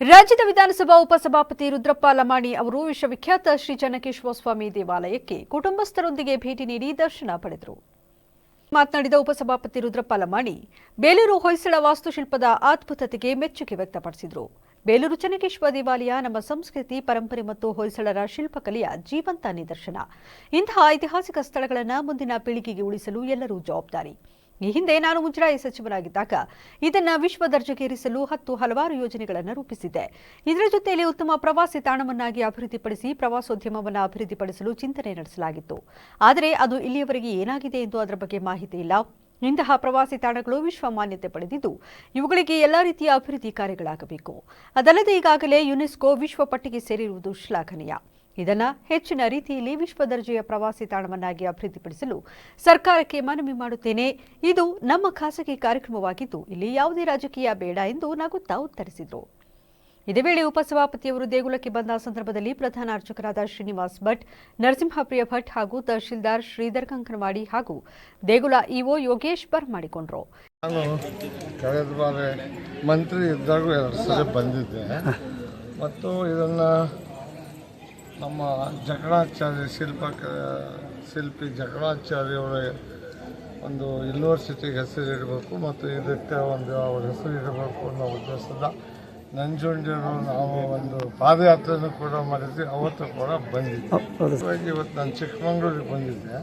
ರಾಜ್ಯದ ವಿಧಾನಸಭಾ ಉಪಸಭಾಪತಿ ರುದ್ರಪ್ಪ ಲಮಾಣಿ ಅವರು ವಿಶ್ವವಿಖ್ಯಾತ ಶ್ರೀ ಚನ್ನಕೇಶ್ವರ ಸ್ವಾಮಿ ದೇವಾಲಯಕ್ಕೆ ಕುಟುಂಬಸ್ಥರೊಂದಿಗೆ ಭೇಟಿ ನೀಡಿ ದರ್ಶನ ಪಡೆದರು. ಮಾತನಾಡಿದ ಉಪಸಭಾಪತಿ ರುದ್ರಪ್ಪ ಲಮಾಣಿ, ಬೇಲೂರು ಹೊಯ್ಸಳ ವಾಸ್ತುಶಿಲ್ಪದ ಅದ್ಭುತತೆಗೆ ಮೆಚ್ಚುಗೆ ವ್ಯಕ್ತಪಡಿಸಿದರು. ಬೇಲೂರು ಚೆನ್ನಕೇಶ್ವರ ದೇವಾಲಯ ನಮ್ಮ ಸಂಸ್ಕೃತಿ, ಪರಂಪರೆ ಮತ್ತು ಹೊಯ್ಸಳರ ಶಿಲ್ಪಕಲೆಯ ಜೀವಂತ ನಿದರ್ಶನ. ಇಂತಹ ಐತಿಹಾಸಿಕ ಸ್ಥಳಗಳನ್ನು ಮುಂದಿನ ಪೀಳಿಗೆಗೆ ಉಳಿಸಲು ಎಲ್ಲರೂ ಜವಾಬ್ದಾರಿ. ಈ ಹಿಂದೆ ನಾನು ಮುಜರಾಯಿ ಸಚಿವರಾಗಿದ್ದಾಗ ಇದನ್ನ ವಿಶ್ವ ದರ್ಜೆಗೇರಿಸಲು ಹತ್ತು ಹಲವಾರು ಯೋಜನೆಗಳನ್ನು ರೂಪಿಸಿದೆ ಇದರ ಜೊತೆಯಲ್ಲಿ ಉತ್ತಮ ಪ್ರವಾಸಿ ತಾಣವನ್ನಾಗಿ ಅಭಿವೃದ್ಧಿಪಡಿಸಿ ಪ್ರವಾಸೋದ್ಯಮವನ್ನು ಅಭಿವೃದ್ಧಿಪಡಿಸಲು ಚಿಂತನೆ ನಡೆಸಲಾಗಿತ್ತು. ಆದರೆ ಅದು ಇಲ್ಲಿಯವರೆಗೆ ಏನಾಗಿದೆ ಎಂದು ಅದರ ಬಗ್ಗೆ ಮಾಹಿತಿ ಇಲ್ಲ. ಇಂತಹ ಪ್ರವಾಸಿ ತಾಣಗಳು ವಿಶ್ವ ಮಾನ್ಯತೆ ಪಡೆದಿದ್ದು, ಇವುಗಳಿಗೆ ಎಲ್ಲಾ ರೀತಿಯ ಅಭಿವೃದ್ಧಿ ಕಾರ್ಯಗಳಾಗಬೇಕು. ಅದಲ್ಲದೆ ಈಗಾಗಲೇ ಯುನೆಸ್ಕೋ ವಿಶ್ವ ಪಟ್ಟಿಗೆ ಸೇರಿರುವುದು ಶ್ಲಾಘನೀಯ. ಇದನ್ನ ಹೆಚ್ಚಿನ ರೀತಿಯಲ್ಲಿ ವಿಶ್ವ ದರ್ಜೆಯ ಪ್ರವಾಸಿ ತಾಣವನ್ನಾಗಿ ಅಭಿವೃದ್ಧಿಪಡಿಸಲು ಸರ್ಕಾರಕ್ಕೆ ಮನವಿ ಮಾಡುತ್ತೇನೆ. ಇದು ನಮ್ಮ ಖಾಸಗಿ ಕಾರ್ಯಕ್ರಮವಾಗಿದ್ದು, ಇಲ್ಲಿ ಯಾವುದೇ ರಾಜಕೀಯ ಬೇಡ ಎಂದು ನಗುತ್ತಾ ಉತ್ತರಿಸಿದರು. ಇದೇ ವೇಳೆ ಉಪಸಭಾಪತಿಯವರು ದೇಗುಲಕ್ಕೆ ಬಂದ ಸಂದರ್ಭದಲ್ಲಿ ಪ್ರಧಾನ ಅರ್ಚಕರಾದ ಶ್ರೀನಿವಾಸ್ ಭಟ್, ನರಸಿಂಹಪ್ರಿಯ ಭಟ್ ಹಾಗೂ ತಹಶೀಲ್ದಾರ್ ಶ್ರೀಧರ್ ಕಂಕನವಾಡಿ ಹಾಗೂ ದೇಗುಲ ಇಒ ಯೋಗೇಶ್ ಮಾಡಿಕೊಂಡರು. ನಾನು ಕಳೆದ ಬಾರಿ ಮಂತ್ರಿ ಇದ್ದಾಗ ಬಂದಿದ್ದೆ. ಮತ್ತು ಇದನ್ನು ನಮ್ಮ ಜಕಣಾಚಾರ್ಯ ಶಿಲ್ಪ ಶಿಲ್ಪಿ ಜಕಣಾಚಾರ್ಯವರ ಒಂದು ಯೂನಿವರ್ಸಿಟಿಗೆ ಹೆಸರಿಡಬೇಕು ಮತ್ತು ಇದಕ್ಕೆ ಒಂದು ಅವ್ರ ಹೆಸರಿಡಬೇಕು ಅನ್ನೋ ಉದ್ದೇಶದ ನಂಜುಂಡಿಯರು ನಾವು ಒಂದು ಪಾದಯಾತ್ರೆಯನ್ನು ಕೂಡ ಮಾಡಿದ್ವಿ. ಅವತ್ತು ಕೂಡ ಬಂದಿದ್ದೆ ಹಾಗಾಗಿ ಇವತ್ತು ನಾನು ಚಿಕ್ಕಮಂಗ್ಳೂರಿಗೆ ಬಂದಿದ್ದೆ.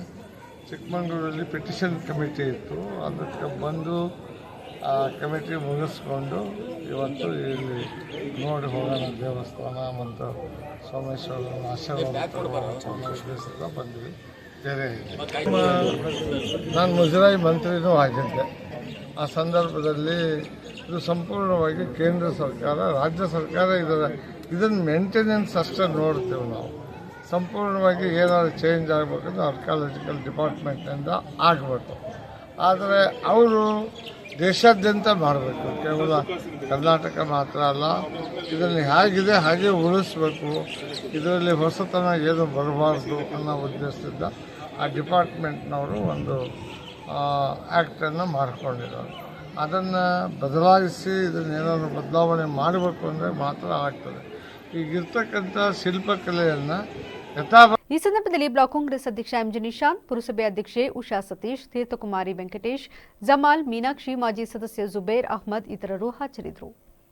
ಚಿಕ್ಕಮಂಗ್ಳೂರಲ್ಲಿ ಪಿಟಿಷನ್ ಕಮಿಟಿ ಇತ್ತು. ಅದಕ್ಕೆ ಬಂದು ಆ ಕಮಿಟಿ ಮುಗಿಸ್ಕೊಂಡು ಇವತ್ತು ಇಲ್ಲಿ ನೋಡಿ ಹೋಗೋಣ ದೇವಸ್ಥಾನ ಮತ್ತು ಸೋಮೇಶ್ವರ ಆಶೀರ್ವಾದ ಬಂದ್ವಿ. ಬೇರೆ ನಾನು ಮುಜರಾಯಿ ಮಂತ್ರಿನೂ ಆಗಿದ್ದೆ. ಆ ಸಂದರ್ಭದಲ್ಲಿ ಇದು ಸಂಪೂರ್ಣವಾಗಿ ಕೇಂದ್ರ ಸರ್ಕಾರ, ರಾಜ್ಯ ಸರ್ಕಾರ ಇದರ ಇದನ್ನು ಮೇಂಟೆನೆನ್ಸ್ ಅಷ್ಟೇ ನೋಡ್ತೇವೆ ನಾವು. ಸಂಪೂರ್ಣವಾಗಿ ಏನಾದರೂ ಚೇಂಜ್ ಆಗಬೇಕಂದ್ರೆ ಆರ್ಕಾಲಜಿಕಲ್ ಡಿಪಾರ್ಟ್ಮೆಂಟ್ನಿಂದ ಆಗಬೇಕು. ಆದರೆ ಅವರು ದೇಶಾದ್ಯಂತ ಮಾಡಬೇಕು. ಕೇವಲ ಕರ್ನಾಟಕ ಮಾತ್ರ ಅಲ್ಲ ಇದನ್ನು ಹೇಗಿದೆ, ಹಾಗೆ ಉಳಿಸ್ಬೇಕು. ಇದರಲ್ಲಿ ಹೊಸತನ ಏನು ಬರಬಾರ್ದು ಅನ್ನೋ ಉದ್ದೇಶದಿಂದ ಆ ಡಿಪಾರ್ಟ್ಮೆಂಟ್ನವರು ಒಂದು ಆ್ಯಕ್ಟನ್ನು ಮಾಡಿಕೊಂಡಿದ್ದಾರೆ ಅದನ್ನು ಬದಲಾಯಿಸಿ ಇದನ್ನು ಏನಾದರೂ ಬದಲಾವಣೆ ಮಾಡಬೇಕು ಅಂದರೆ ಮಾತ್ರ ಆಗ್ತದೆ. ಈಗಿರ್ತಕ್ಕಂಥ ಶಿಲ್ಪಕಲೆಯನ್ನು ಈ ಸಂದರ್ಭದಲ್ಲಿ ಬ್ಲಾಕ್ ಕಾಂಗ್ರೆಸ್ ಅಧ್ಯಕ್ಷ ಎಂಜಿ ನಿಶಾಂತ್ ಪುರಸಭೆ ಅಧ್ಯಕ್ಷೆ ಉಷಾ ಸತೀಶ್, ತೀರ್ಥಕುಮಾರಿ ವೆಂಕಟೇಶ್, ಜಮಾಲ್, ಮೀನಾಕ್ಷಿ ಮಾಜಿ ಸದಸ್ಯ ಜುಬೇರ್ ಅಹ್ಮದ್ ಇತರರು ಹಾಜರಿದ್ದರು.